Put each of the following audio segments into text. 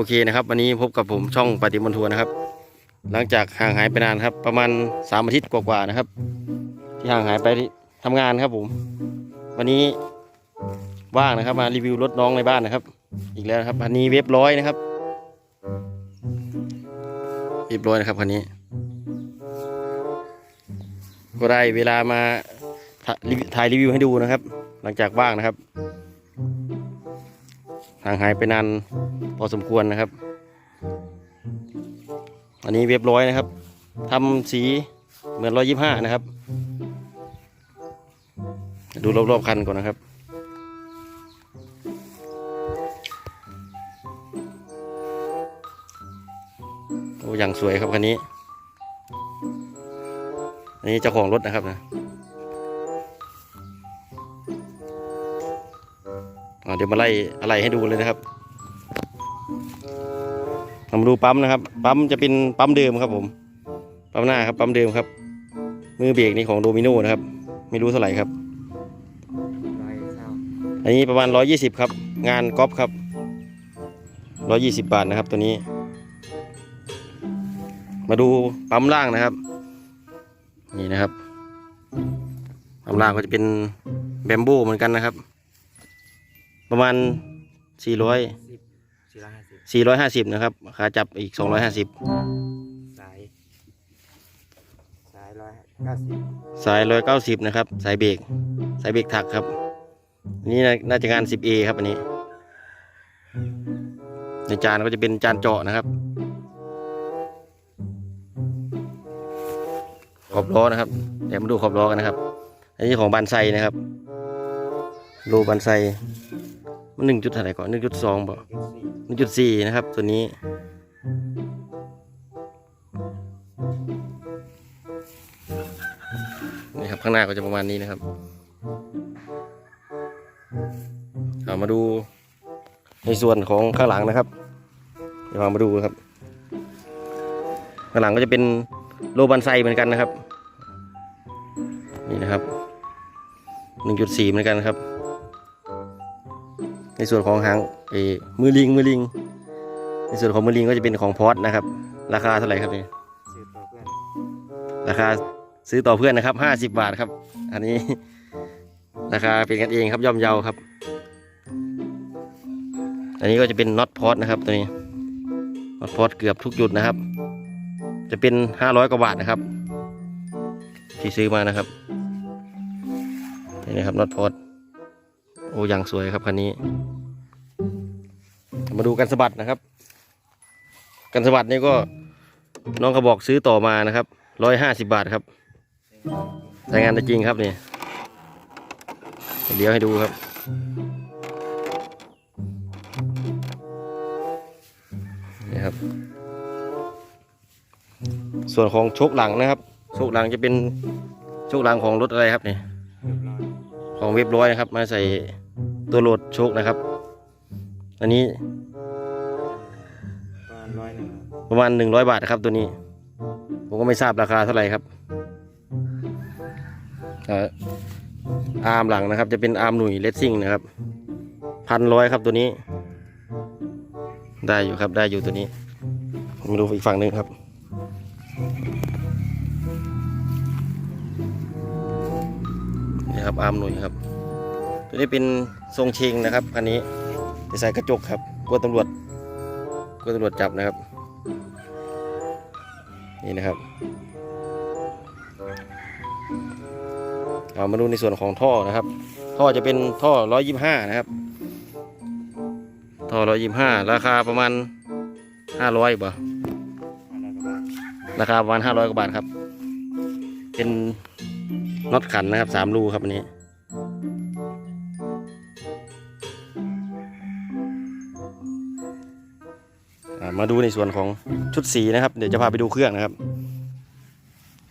อเคนะครับ วันนี้พบกับผมช่องปฏิมณทัวร์นะครับ หลังจากห่างหายไปนานครับ ประมาณสามอาทิตย์กว่าๆนะครับ ที่ห่างหายไปที่ทำงานครับผม วันนี้ว่างนะครับ มารีวิวรถน้องในบ้านนะครับ อีกแล้วนะครับคันนี้เว็บร้อยนะครับเรียบร้อยนะครับคันนี้ ก็ได้เวลามาถ่ารีวิวถ่ายรีวิวให้ดูนะครับ หลังจากว่างนะครับ ห่างหายไปนานพอสมควรนะครับ อันนี้เรียบร้อยนะครับทำสีเหมือนร้อยยี่ห้านะครับ ดูรอบๆคันก่อนนะครับโอ้ยังสวยครับคันนี้ อันนี้เจ้าของรถนะครับนะ เดี๋ยวมาไล่อะไรให้ดูเลยนะครับมาดูปั๊มนะครับ ปั๊มจะเป็นปั๊มเดิมครับผม ปั๊มหน้าครับ ปั๊มเดิมครับ มือเบรกนี่ของโดมิโนนะครับ ไม่รู้เท่าไหร่ครับ อันนี้ประมาณ 120 ครับ งานก๊อปครับ 120 บาทนะครับตัวนี้ มาดูปั๊มล่างนะครับ นี่นะครับปั๊มล่างก็จะเป็นแบมโบเหมือนกันนะครับ ประมาณ400สิบสี่ร้อยห้าสิบ450นะครับขาจับอีก250สาย สายร้อยเก้าสิบสาย190นะครับ สายเบรกสายเบรกถักครับอันนี้น่าน่าจะงาน 10A ครับอันนี้ ในจานก็จะเป็นจานเจาะนะครับ ขอบล้อนะครับ เดี๋ยวมาดูขอบล้อกันนะครับ อันนี้ของบันไซนะครับโลบันไซ มันหนึ่งจุดเท่าไหร่ก่อนหนึ่งจุดสองบ่หนึ่งจุดสี่นะครับ ตัวนี้ นี่ครับข้างหน้าก็จะประมาณนี้นะครับเอามาดูในส่วนของข้างหลังนะครับ เดี๋ยวมาดูครับ ข้างหลังก็จะเป็นโลบันไซเหมือนกันนะครับ นี่นะครับหนึ่งจุดสี่เหมือนกันครับ ในส่วนของหางเอมือลิงมือลิง ในส่วนของมือลิงก็จะเป็นของพอดนะครับ ราคาเท่าไหร่ครับเนี่ยราคาซื้อต่อเพื่อนนะครับห้าสิบบาทครับ อันนี้ราคาเป็นกันเองครับย่อมเยาครับ อันนี้ก็จะเป็นน็อตพอดนะครับตัวนี้น็อตพอดเกือบทุกจุดนะครับ จะเป็นห้าร้อยกว่าบาทนะครับที่ซื้อมานะครับนี่นะครับน็อตพอด โอ้ยังสวยครับคันนี้ มาดูกันสะบัดนะครับ กันสะบัดนี่ก็น้องเขาบอกซื้อต่อมานะครับร้อยห้าสิบาทครับใช้งานได้จริงครับนี่เดี๋ยวให้ดูครับ นี่ครับ ส่วนของโชคหลังนะครับ โชคหลังจะเป็นโชคหลังของรถอะไรครับนี่ของเว็บร้อยนะครับ มาใส่ ตัวโหลดโชคนะครับ อันนี้ ประมาณหนึ่งร้อยบาทนะครับตัวนี้ ผมก็ไม่ทราบราคาเท่าไหร่ครับอาร์มหลังนะครับ จะเป็นอาร์มหนุ่ยเลสซิ่งนะครับพันร้อยครับตัวนี้ ได้อยู่ครับได้อยู่ตัวนี้มดูอีกฝั่งหนึ่งครับ นี่ครับอาร์มหนุ่ยครับ ตัวนี้เป็น ทรงเชงนะครับคันนี้จะใส่กระจกครับกลัวตำรวจกลัวตำรวจจับนะครับ นี่นะครับเอามาดูในส่วนของท่อนะครับ ท่อจะเป็นท่อร้อยยี่ห้านะครับ ท่อร้อยยี่ห้าราคาประมาณห้าร้อยบ่รางราคาประมาณห้าร้อยกว่าบาทครับ เป็นน็อตขันนะครับสามรูครับอันนี้ มาดูในส่วนของชุดสีนะครับ เดี๋ยวจะพาไปดูเครื่องนะครับ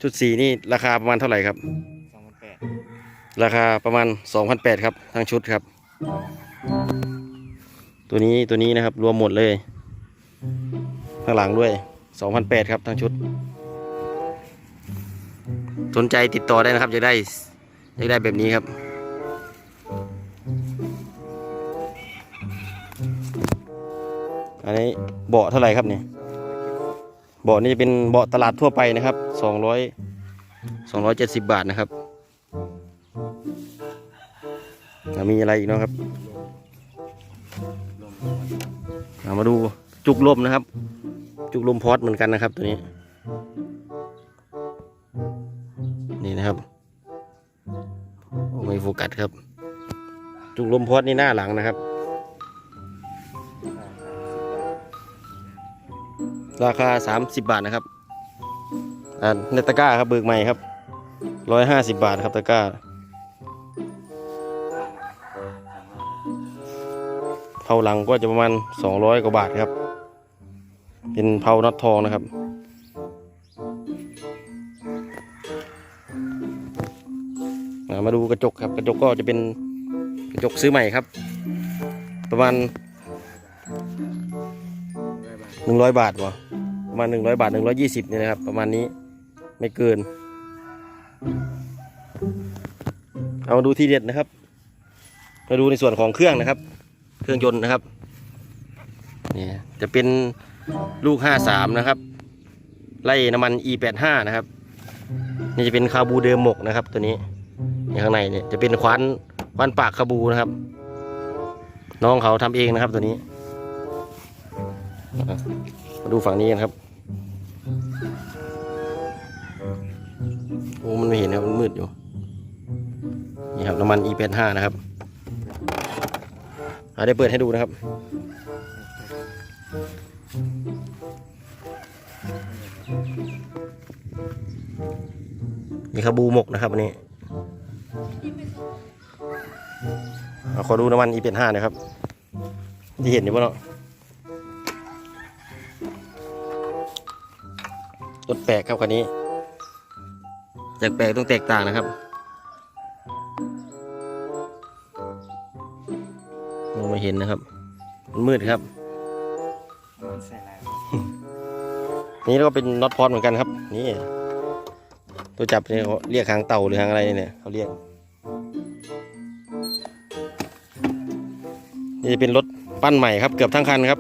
ชุดสีนี่ราคาประมาณเท่าไหร่ครับสองพันแปดราคาประมาณ2,800ครับทั้งชุดครับ ตัวนี้ตัวนี้นะครับรวมหมดเลยข้างหลังด้วย2,800ครับทั้งชุด สนใจติดต่อได้นะครับจะได้จะได้แบบนี้ครับ อันนี้เบาะเท่าไหร่ครับเนี่ยเบาะนี่จะเป็นเบาะตลาดทั่วไปนะครับสองร้อยสองร้อยเจ็ดสิบบาทนะครับแล้วมีอะไรอีกเนาะครับมเอามาดูจุกลมนะครับ จุกลมพอดเหมือนกันนะครับตัวนี้ นี่นะครับไม่โฟกัสครับ จุกลมพอดนี่หน้าหลังนะครับ ราคา 30 บาทนะครับอ่าในตะกร้าครับเบิกใหม่ครับ150บาทครับตะกร้าเผาหลังก็จะประมาณ200กว่าบาทครับ เป็นเผาน็อตทองนะครับ มาดูกระจกครับกระจกก็จะเป็นกระจกซื้อใหม่ครับ ประมาณ หนึ่งร้อยบาทวะประมาณหนึ่งร้อยบาทหนึ่งร้อยี่สิบนี่นะครับ ประมาณนี้ไม่เกิน เอามาดูทีเด็ดนะครับ มาดูในส่วนของเครื่องนะครับ เครื่องยนต์นะครับนี่จะเป็นลูกห้าสามนะครับ ไล่น้ำมัน e แปดห้านะครับ นี่จะเป็นคาบูเดิมหมกนะครับ ตัวนี้นี่ข้างในเนี่ยจะเป็นควันควันปากคาบูนะครับ น้องเขาทำเองนะครับตัวนี้ มาดูฝั่งนี้กันครับ โอ้มันไม่เห็นครับมันมืดอยู่ นี่ครับน้ำมัน e 8 5 นะครับอาได้เปิดให้ดูนะครับมีคาบูหมกนะครับอันนี้เอาขอดูน้ำมัน e 8 5 นะครับ ที่เห็นอยู่ป่ะเนาะ รถแปลกครับคันนี้จากแปลกต้องแตกต่างนะครับมองไม่เห็นนะครับมันมืดครับมันใส่ลายนี่ก็เป็นน็อตพอดเหมือนกันครับ นี่ ตัวจับเนี่ยเขาเรียกหางเต่าหรือหางอะไรเนี่ยเขาเรียก นี่จะเป็นรถปั้นใหม่ครับ เกือบทั้งคันครับ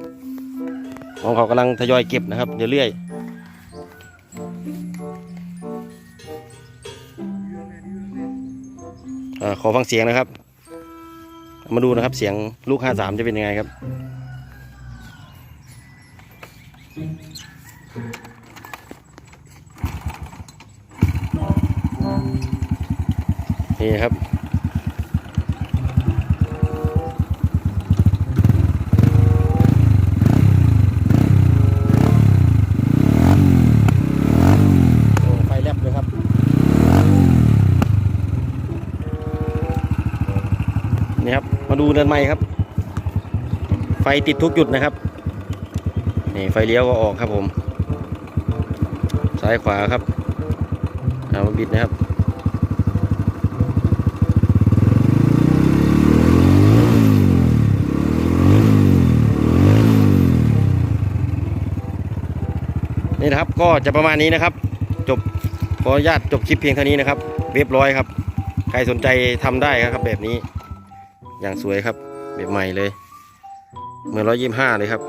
ของเขากำลังทยอยเก็บนะครับเรื่อยๆ ขอฟังเสียงนะครับ มาดูนะครับเสียงลูก 53 จะเป็นยังไงครับนี่ครับ โอ้ไฟแลบเลยครับ นี่ครับ มา ดูเดินไม้ครับ ไฟติดทุกจุดนะครับ นี่ไฟเลี้ยวก็ออกครับผม ซ้ายขวาครับ เอามาบิดนะครับนี่นะครับก็จะประมาณนี้นะครับ จบขออนุญาตจบคลิปเพียงเท่านี้นะครับ เรียบร้อยครับ ใครสนใจทำได้ครับแบบนี้ อย่างสวยครับแบบใหม่เลย เหมือนร้อยยี่ห้าเลยครับ